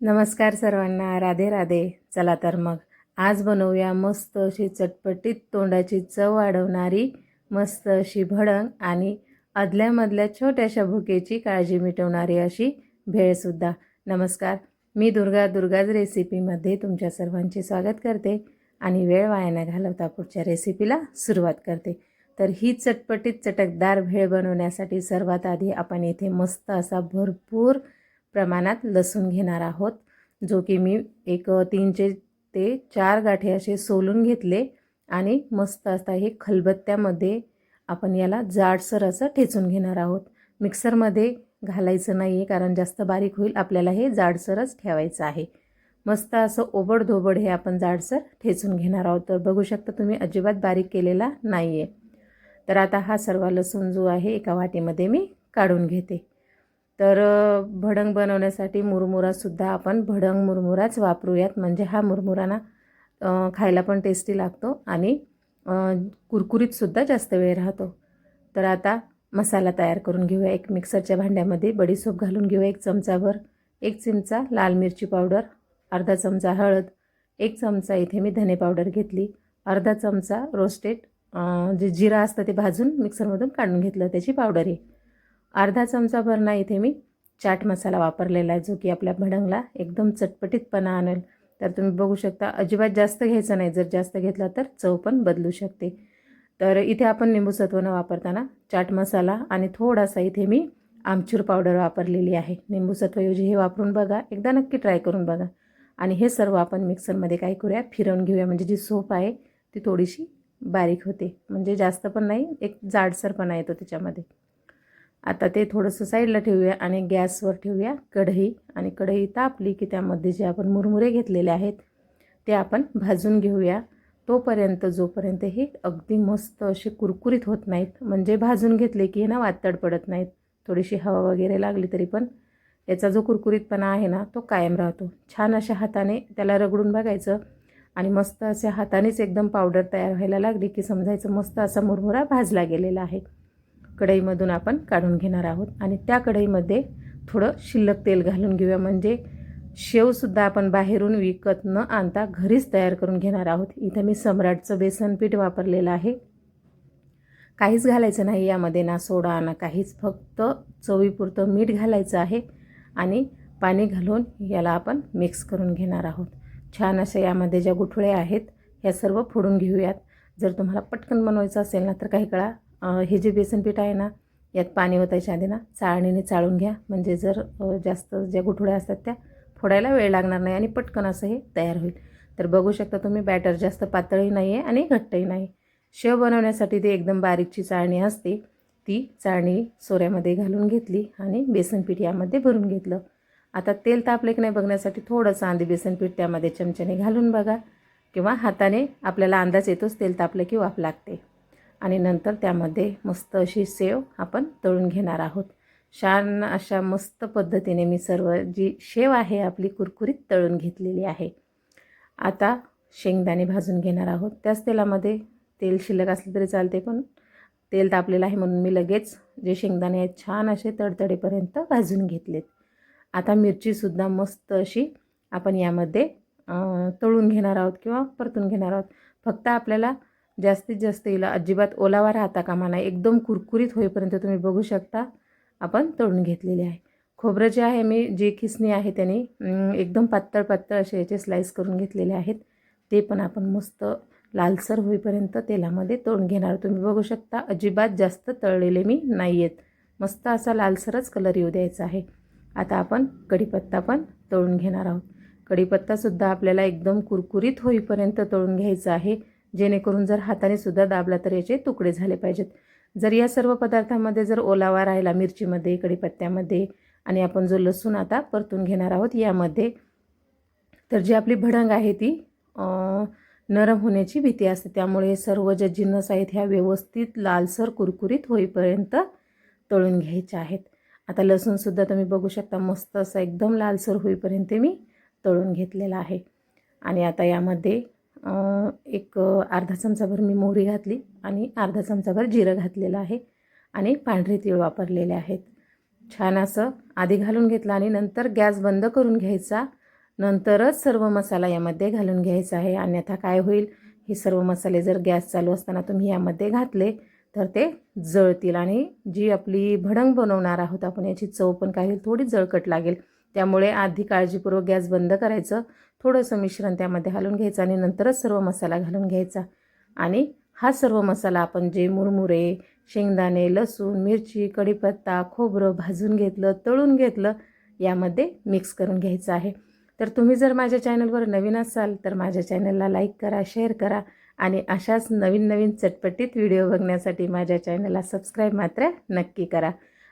नमस्कार सर्वांना राधे राधे. चला तर मग आज बनवूया मस्त अशी चटपटीत तोंडाची चव वाढवणारी मस्त अशी भडंग आणि अदल्यामधल्या छोट्याशा भुकेची काळजी मिटवणारी अशी भेळसुद्धा नमस्कार. मी दुर्गा दुर्गाज रेसिपीमध्ये तुमच्या सर्वांचे स्वागत करते आणि वेळ वाया घालवता पुढच्या रेसिपीला सुरुवात करते. तर ही चटपटीत चटकदार भेळ बनवण्यासाठी सर्वात आधी आपण इथे मस्त असा भरपूर प्रमाणात लसूण घेणार आहोत. जो की मी एक तीनचे ते चार गाठे असे सोलून घेतले आणि मस्त असता हे खलबत्त्यामध्ये आपण याला जाडसर असं ठेचून घेणार आहोत. मिक्सरमध्ये घालायचं नाही आहे कारण जास्त बारीक होईल. आपल्याला हे जाडसरच ठेवायचं आहे. मस्त असं ओबडधोबड हे आपण जाडसर ठेचून घेणार आहोत. तर बघू शकता तुम्ही अजिबात बारीक केलेला नाही आहे तर आता हा सर्व लसूण जो आहे एका वाटीमध्ये मी काढून घेते. तर भडंग बनवण्यासाठी मुरमुरासुद्धा आपण भडंग मुरमुराच वापरूयात. म्हणजे हा मुरमुराना खायला पण टेस्टी लागतो आणि कुरकुरीतसुद्धा जास्त वेळ राहतो. तर आता मसाला तयार करून घेऊया. एक मिक्सरच्या भांड्यामध्ये बडीसोप घालून घेऊया. एक चमचाभर. एक चिमचा लाल मिरची पावडर अर्धा चमचा हळद एक चमचा इथे मी धने पावडर घेतली. अर्धा चमचा रोस्टेड जे जिरा असतं ते भाजून मिक्सरमधून काढून घेतलं. त्याची पावडर आहे. अर्धा चमचा भरणा इथे मी. चाट मसाला वापरलेला आहे जो की आपल्या भडंगला एकदम चटपटीतपणा आणेल. तर तुम्ही बघू शकता अजिबात जास्त घ्यायचं नाही. जर जास्त घेतला तर चव पण बदलू शकते. तर इथे आपण निंबूसत्व न वापरताना चाट मसाला आणि थोडासा इथे मी आमचूर पावडर वापरलेली आहे. निंबूसत्वऐवजी हे वापरून बघा. एकदा नक्की ट्राय करून बघा. आणि हे सर्व आपण मिक्सरमध्ये काय करूया? फिरवून घेऊया. म्हणजे जी सोप आहे ती थोडीशी बारीक होते. म्हणजे जास्त पण नाही एक जाडसरपणा येतो त्याच्यामध्ये. आता ते थोडंसं साईडला ठेवूया आणि गॅसवर ठेवूया. कढई आणि कढई तापली की त्यामध्ये जे आपण मुरमुरे घेतलेले आहेत ते आपण भाजून घेऊया. तोपर्यंत जोपर्यंत हे अगदी मस्त असे कुरकुरीत होत नाहीत म्हणजे भाजून घेतले की हे ना वातड पडत नाहीत थोडीशी हवा वगैरे लागली तरी पण याचा जो कुरकुरीतपणा आहे ना तो कायम राहतो. छान अशा हाताने त्याला रगडून बघायचं आणि मस्त अशा हातानेच एकदम पावडर तयार व्हायला लागली की समजायचं मस्त असा मुरमुरा भाजला गेलेला आहे. कढईमधून आपण काढून घेणार आहोत. आणि त्या कढईमध्ये थोडं शिल्लक तेल घालून घेऊया. म्हणजे शेवसुद्धा आपण बाहेरून विकत न आणता घरीच तयार करून घेणार आहोत. इथं मी सम्राटचं बेसन पीठ वापरलेलं आहे. काहीच घालायचं नाही यामध्ये. ना सोडा ना काहीच. फक्त चवीपुरतं मीठ घालायचं आहे. आणि पाणी घालून याला आपण मिक्स करून घेणार आहोत. छान अशा यामध्ये ज्या गुठळ्या आहेत ह्या सर्व फोडून घेऊयात. जर तुम्हाला पटकन बनवायचं असेल ना तर काही काळा हे जे बेसन पीठ आहे ना यात पाणी ओतायच्या आधी ना चाळणीने चाळून घ्या. म्हणजे जर जास्त ज्या गुठुळ्या असतात त्या फोडायला वेळ लागणार नाही आणि पटकन असं हे तयार होईल. तर बघू शकता तुम्ही बॅटर जास्त पातळही नाही आहे आणि घट्टही नाही. शेव बनवण्यासाठी ती एकदम बारीकची चाळणी असते ती चाळणी सोऱ्यामध्ये घालून घेतली आणि बेसन पीठ यामध्ये भरून घेतलं. आता तेल तापले की नाही बघण्यासाठी थोडंसं आंधी बेसन पीठ त्यामध्ये चमच्याने घालून बघा. किंवा हाताने आपल्याला अंदाज येतोच तेल तापलं की वाफ लागते. आणि नंतर त्यामध्ये मस्त अशी सेव आपण तळून घेणार आहोत. छान अशा मस्त पद्धतीने मी सर्व जी शेव आहे आपली कुरकुरीत तळून घेतलेली आहे. आता शेंगदाणे भाजून घेणार आहोत. त्याच तेलामध्ये तेल शिल्लक असले तरी चालते पण तेल तापलेलं आहे म्हणून मी लगेच जे शेंगदाणे आहेत छान असे तडतडीपर्यंत भाजून घेतलेत. आता मिरचीसुद्धा मस्त अशी आपण यामध्ये तळून घेणार आहोत किंवा परतून घेणार आहोत. फक्त आपल्याला जास्तीत जास्त हिला अजिबात ओलावा राहता कामा नाही एकदम कुरकुरीत होईपर्यंत तुम्ही बघू शकता आपण तळून घेतलेले आहे. खोबरं जे आहे मी जे खिसणी आहे त्याने एकदम पातळ पातळ असे याचे स्लाईस करून घेतलेले आहेत. ते पण आपण मस्त लालसर होईपर्यंत तेलामध्ये तळून घेणार. तुम्ही बघू शकता अजिबात जास्त तळलेले मी नाही आहेत मस्त असा लालसरच कलर येऊ द्यायचा आहे. आता आपण कढीपत्ता पण तळून घेणार आहोत. कढीपत्तासुद्धा आपल्याला एकदम कुरकुरीत होईपर्यंत तळून घ्यायचा आहे. जेणेकरून जर हाताने सुद्धा दाबला तर याचे तुकडे झाले पाहिजेत. जर या सर्व पदार्थामध्ये जर ओलावा राहिला मिरचीमध्ये कढीपत्त्यामध्ये आणि आपण जो लसूण आता परतून घेणार आहोत यामध्ये तर जी आपली भडंग आहे ती नरम होण्याची भीती असते. त्यामुळे सर्व ज्या जिन्नस आहेत ह्या व्यवस्थित लालसर कुरकुरीत होईपर्यंत तळून घ्यायच्या आहेत. आता लसूणसुद्धा तुम्ही बघू शकता मस्त असं एकदम लालसर होईपर्यंत मी तळून घेतलेला आहे. आणि आता यामध्ये एक अर्धा चमचाभर मी मोहरी घातली आणि अर्धा चमचाभर जिरं घातलेलं आहे आणि पांढरे तीळ वापरलेले आहेत. छान असं आधी घालून घेतलं आणि नंतर गॅस बंद करून घ्यायचा. नंतरच सर्व मसाला यामध्ये घालून घ्यायचा आहे. अन्यथा काय होईल? हे सर्व मसाले जर गॅस चालू असताना तुम्ही यामध्ये घातले तर ते जळतील आणि जी आपली भडंग बनवणार आहोत आपण याची चव पण काही थोडी जळकट लागेल. त्यामुळे आधी काळजीपूर्वक गॅस बंद करायचं. थोडंसं मिश्रण त्यामध्ये घालून घ्यायचं आणि नंतरच सर्व मसाला घालून घ्यायचा. आणि हा सर्व मसाला आपण जे मुरमुरे शेंगदाणे लसूण मिरची कढीपत्ता खोबरं भाजून घेतलं तळून घेतलं यामध्ये मिक्स करून घ्यायचं आहे. तर तुम्ही जर माझ्या चॅनलवर नवीन असाल तर माझ्या चॅनलला लाईक करा शेअर करा आणि अशाच नवीन नवीन चटपटीत व्हिडिओ बघण्यासाठी माझ्या चॅनलला सबस्क्राईब मात्र नक्की करा.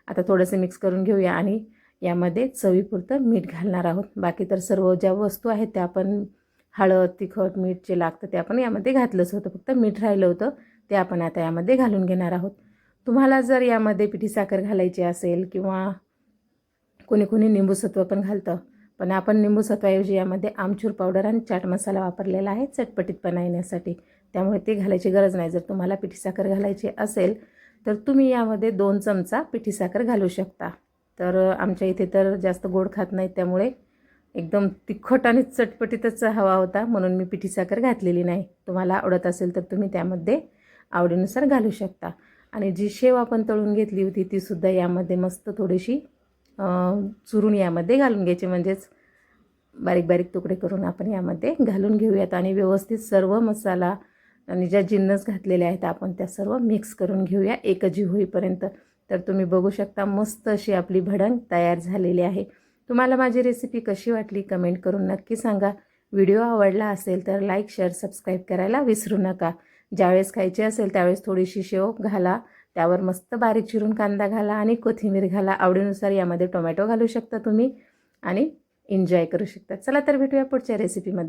आता थोडंसं मिक्स करून घेऊया आणि यामध्ये चवीपुरतं मीठ घालणार आहोत. बाकी तर सर्व ज्या वस्तू आहेत त्या आपण हळद तिखट मीठ जे लागतं ते आपण यामध्ये घातलंच होतं. फक्त मीठ राहिलं होतं ते आपण आता यामध्ये घालून घेणार आहोत. तुम्हाला जर यामध्ये पिठी साखर घालायची असेल किंवा कोणी कोणी निंबूसत्व पण घालतं पण आपण निंबूसत्वाऐवजी यामध्ये आमचूर पावडर आणि चाट मसाला वापरलेला आहे चटपटीतपणा येण्यासाठी. त्यामुळे ते घालायची गरज नाही. जर तुम्हाला पिठी साखर घालायची असेल तर तुम्ही यामध्ये दोन चमचा पिठी साखर घालू शकता. तर आमच्या इथे तर जास्त गोड खात नाहीत त्यामुळे एकदम तिखट आणि चटपटीतच हवा होता म्हणून मी पिठी साखर घातलेली नाही. तुम्हाला आवडत असेल तर तुम्ही त्यामध्ये आवडीनुसार घालू शकता. आणि जी शेव आपण तळून घेतली होती तीसुद्धा यामध्ये मस्त थोडीशी चुरून यामध्ये घालून घ्यायची. म्हणजेच बारीक बारीक तुकडे करून आपण यामध्ये घालून घेऊयात. आणि व्यवस्थित सर्व मसाला आणि ज्या जिन्नस घातलेल्या आहेत आपण त्या सर्व मिक्स करून घेऊया. एकजीव होईपर्यंत तर तुम्ही बघू शकता मस्त अशी आपली भडंग तयार झालेली आहे. तुम्हाला माझी रेसिपी कशी वाटली कमेंट करून नक्की सांगा. व्हिडिओ आवडला असेल तर लाईक शेअर सबस्क्राईब करायला विसरू नका. ज्यावेळेस खायची असेल त्यावेळेस थोडीशी शेव घाला. त्यावर मस्त बारीक चिरून कांदा घाला आणि कोथिंबीर घाला. आवडीनुसार यामध्ये टोमॅटो घालू शकता तुम्ही आणि एन्जॉय करू शकता. चला तर भेटूया पुढच्या रेसिपीमध्ये